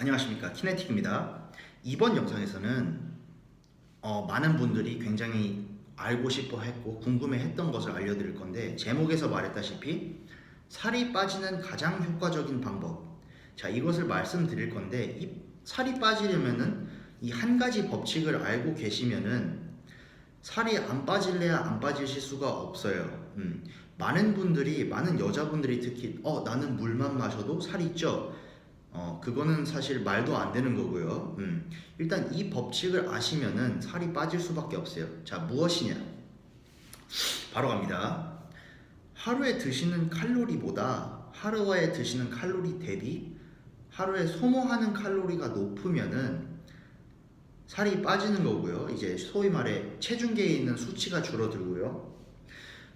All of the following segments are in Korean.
안녕하십니까 키네틱입니다. 이번 영상에서는 어, 많은 분들이 굉장히 알고 싶어 했고 궁금해 했던 것을 알려드릴 건데 제목에서 말했다시피 살이 빠지는 가장 효과적인 방법 자 이것을 말씀드릴 건데 이 살이 빠지려면은 이 한 가지 법칙을 알고 계시면은 살이 안 빠질래야 안 빠지실 수가 없어요. 음, 많은 분들이 많은 여자분들이 특히 어 나는 물만 마셔도 살이 쪄. 어 그거는 사실 말도 안 되는 거고요. 음, 일단 이 법칙을 아시면은 살이 빠질 수밖에 없어요. 자 무엇이냐? 바로 갑니다. 하루에 드시는 칼로리보다 하루에 드시는 칼로리 대비 하루에 소모하는 칼로리가 높으면은 살이 빠지는 거고요. 이제 소위 말해 체중계에 있는 수치가 줄어들고요.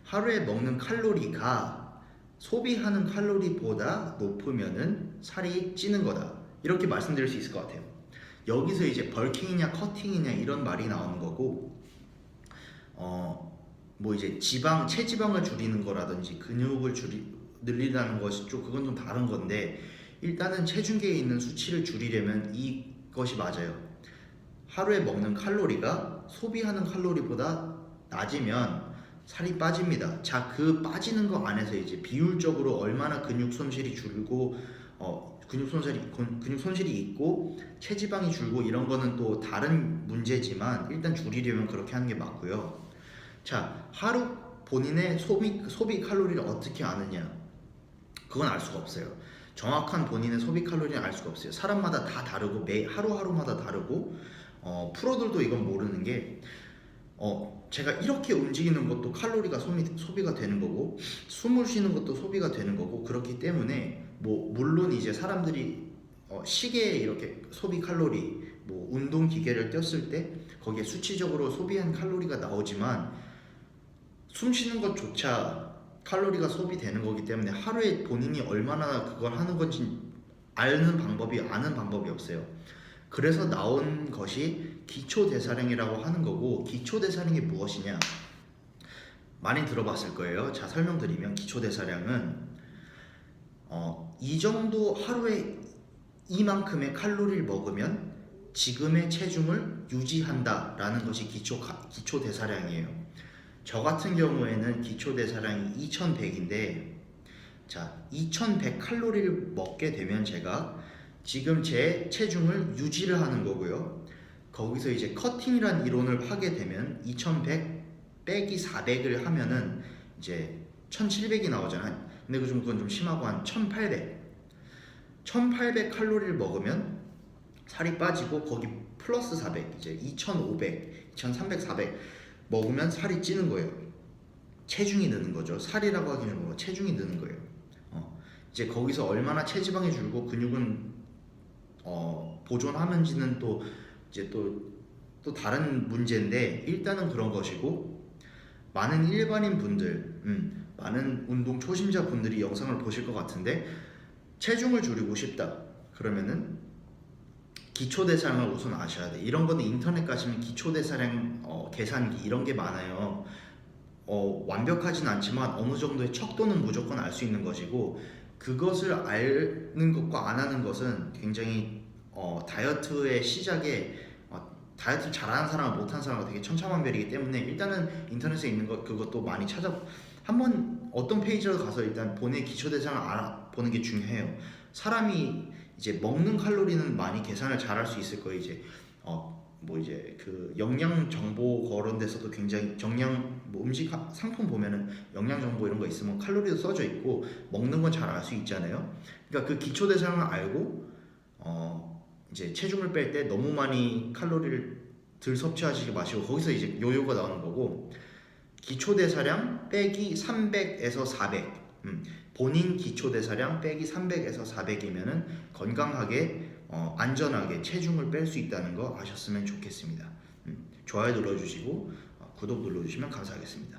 하루에 먹는 칼로리가 소비하는 칼로리보다 높으면은 살이 찌는 거다. 이렇게 말씀드릴 수 있을 것 같아요. 여기서 이제 벌킹이냐 커팅이냐 이런 말이 나오는 거고, 어, 뭐 이제 지방, 체지방을 줄이는 거라든지 근육을 줄이, 늘리라는 것이 좀 그건 좀 다른 건데, 일단은 체중계에 있는 수치를 줄이려면 이것이 맞아요. 하루에 먹는 칼로리가 소비하는 칼로리보다 낮으면 살이 빠집니다. 자, 그 빠지는 거 안에서 이제 비율적으로 얼마나 근육 손실이 줄고 어, 근육 손실이 근- 근육 손실이 있고 체지방이 줄고 이런 거는 또 다른 문제지만 일단 줄이려면 그렇게 하는 게 맞고요. 자, 하루 본인의 소비 소비 칼로리를 어떻게 아느냐? 그건 알 수가 없어요. 정확한 본인의 소비 칼로리는 알 수가 없어요. 사람마다 다 다르고 매 하루하루마다 다르고 어, 프로들도 이건 모르는 게 어, 제가 이렇게 움직이는 것도 칼로리가 소비, 소비가 되는 거고 숨을 쉬는 것도 소비가 되는 거고 그렇기 때문에 뭐 물론 이제 사람들이 어, 시계에 이렇게 소비 칼로리 뭐 운동 기계를 떴을 때 거기에 수치적으로 소비한 칼로리가 나오지만 숨 쉬는 것조차 칼로리가 소비되는 거기 때문에 하루에 본인이 얼마나 그걸 하는 건지 아는 방법이 아는 방법이 없어요. 그래서 나온 것이 기초 대사량이라고 하는 거고 기초 대사량이 무엇이냐? 많이 들어봤을 거예요. 자 설명드리면 기초 대사량은 어, 이 정도 하루에 이만큼의 칼로리를 먹으면 지금의 체중을 유지한다라는 것이 기초 가- 기초 대사량이에요. 저 같은 경우에는 기초 대사량이 2100인데 자 2100 칼로리를 먹게 되면 제가 지금 제 체중을 유지를 하는 거고요. 거기서 이제 커팅이란 이론을 하게 되면 2100 빼기 400을 하면은 이제 1700이 나오잖아요. 근데 그좀 그건 좀 심하고 한 1800. 1800 칼로리를 먹으면 살이 빠지고 거기 플러스 400 이제 2500, 2300, 400 먹으면 살이 찌는 거예요. 체중이 느는 거죠. 살이라고 하기는 뭐 체중이 느는 거예요. 어, 이제 거기서 얼마나 체지방이 줄고 근육은 어, 보존하는지는 또 이제 또, 또 다른 문제인데 일단은 그런 것이고 많은 일반인 분들, 음, 많은 운동 초심자 분들이 영상을 보실 것 같은데 체중을 줄이고 싶다 그러면은 기초 대사량을 우선 아셔야 돼. 이런 거는 인터넷 가시면 기초 대사량 어, 계산기 이런 게 많아요. 어, 완벽하진 않지만 어느 정도의 척도는 무조건 알 수 있는 것이고 그것을 아는 것과 안 하는 것은 굉장히 어, 다이어트의 시작에 어, 다이어트 잘하는 사람과 못하는 사람과 되게 천차만별이기 때문에 일단은 인터넷에 있는 것 그것도 많이 찾아 한번 어떤 페이지로 가서 일단 본인의 기초 대사를 알아보는 게 중요해요. 사람이 이제 먹는 칼로리는 많이 계산을 잘 할 수 있을 거예요. 이제 어 뭐 이제 그 영양 정보 그런 데서도 굉장히 정량 뭐 음식 하- 상품 보면은 영양 정보 이런 거 있으면 칼로리도 써져 있고 먹는 건 잘 알 수 있잖아요. 그러니까 그 기초 대사량을 알고 어 이제 체중을 뺄 때 너무 많이 칼로리를 들 섭취하시지 마시고 거기서 이제 요요가 나오는 거고 기초 대사량 빼기 300에서 400 음, 본인 기초 대사량 빼기 300에서 400이면은 건강하게 어, 안전하게 체중을 뺄 수 있다는 거 아셨으면 좋겠습니다. 음, 좋아요 눌러주시고 어, 구독 눌러주시면 감사하겠습니다.